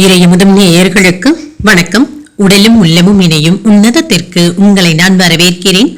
இறையமுதும் நேயர்களுக்கு வணக்கம். உடலும் உள்ளமும் இணையும் உன்னதத்திற்கு உங்களை நான் வரவேற்கிறேன்.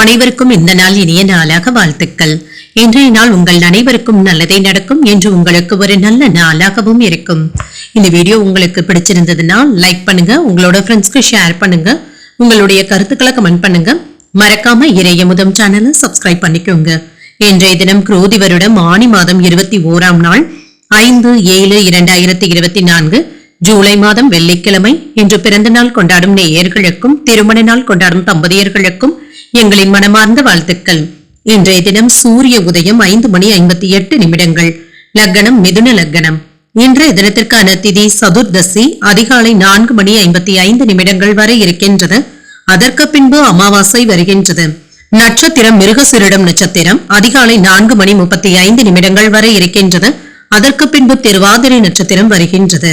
அனைவருக்கும் இந்த நாள் இனிய நாளாக வாழ்த்துக்கள். இன்றைய நாள் உங்கள் அனைவருக்கும் நல்லதே நடக்கும் என்று உங்களுக்கு ஒரு நல்ல நாளாகவும் இருக்கும். இந்த வீடியோ உங்களுக்கு பிடிச்சிருந்ததுன்னா லைக் பண்ணுங்க உங்களோட ஃப்ரெண்ட்ஸ்க்கு ஷேர் பண்ணுங்க உங்களுடைய கருத்துக்களை கமெண்ட் பண்ணுங்க. மறக்காம இறையமுதம் சேனலை சப்ஸ்கிரைப் பண்ணிக்கோங்க. இன்றைய தினம் குரோதி வருடம் ஆணி மாதம் இருபத்தி ஓராம் நாள் ஐந்து ஏழு இரண்டாயிரத்தி இருபத்தி நான்கு. ஜூலை மாதம் வெள்ளிக்கிழமை இன்று பிறந்த நாள் கொண்டாடும் நேயர்களுக்கும் திருமண நாள் கொண்டாடும் தம்பதியர்களுக்கும் எங்களின் மனமார்ந்த வாழ்த்துக்கள். இன்றைய தினம் சூரிய உதயம் ஐந்து மணி ஐம்பத்தி எட்டு நிமிடங்கள். லக்னம் மிதுன லக்னம். இன்றைய தினத்திற்கான திதி சதுர்தசி அதிகாலை நான்கு மணி ஐம்பத்தி ஐந்து நிமிடங்கள் வரை இருக்கின்றது. அதற்கு பின்பு அமாவாசை வருகின்றது. நட்சத்திரம் மிருகசிரிடம் நட்சத்திரம் அதிகாலை நான்கு மணி முப்பத்தி ஐந்து நிமிடங்கள் வரை இருக்கின்றது. அதற்கு பின்பு திருவாதிரை நட்சத்திரம் வருகின்றது.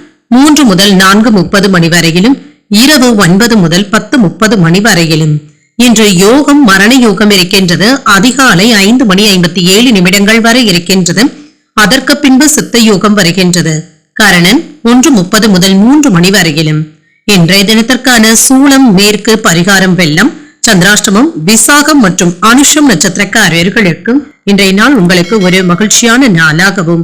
மூன்று முதல் நான்கு முப்பது மணி வரையிலும் இரவு ஒன்பது முதல் பத்து முப்பது மணி வரையிலும். இன்று யோகம் மரண யோகம் இருக்கின்றது. அதிகாலை ஐந்து மணி ஐம்பத்தி ஏழு நிமிடங்கள் வரை இருக்கின்றது. அதற்கு பின்பு சித்த யோகம் வருகின்றது. கரணன் ஒன்று முப்பது முதல் மூன்று மணி வரையிலும். இன்றைய தினத்திற்கான சூளம் மேற்கு பரிகாரம் வெள்ளம் சந்திராஷ்டமம் விசாகம் மற்றும் அனுஷம் நட்சத்திரக்காரர்களுக்கும் இன்றைய நாள் உங்களுக்கு ஒரு மகிழ்ச்சியான நாளாகவும்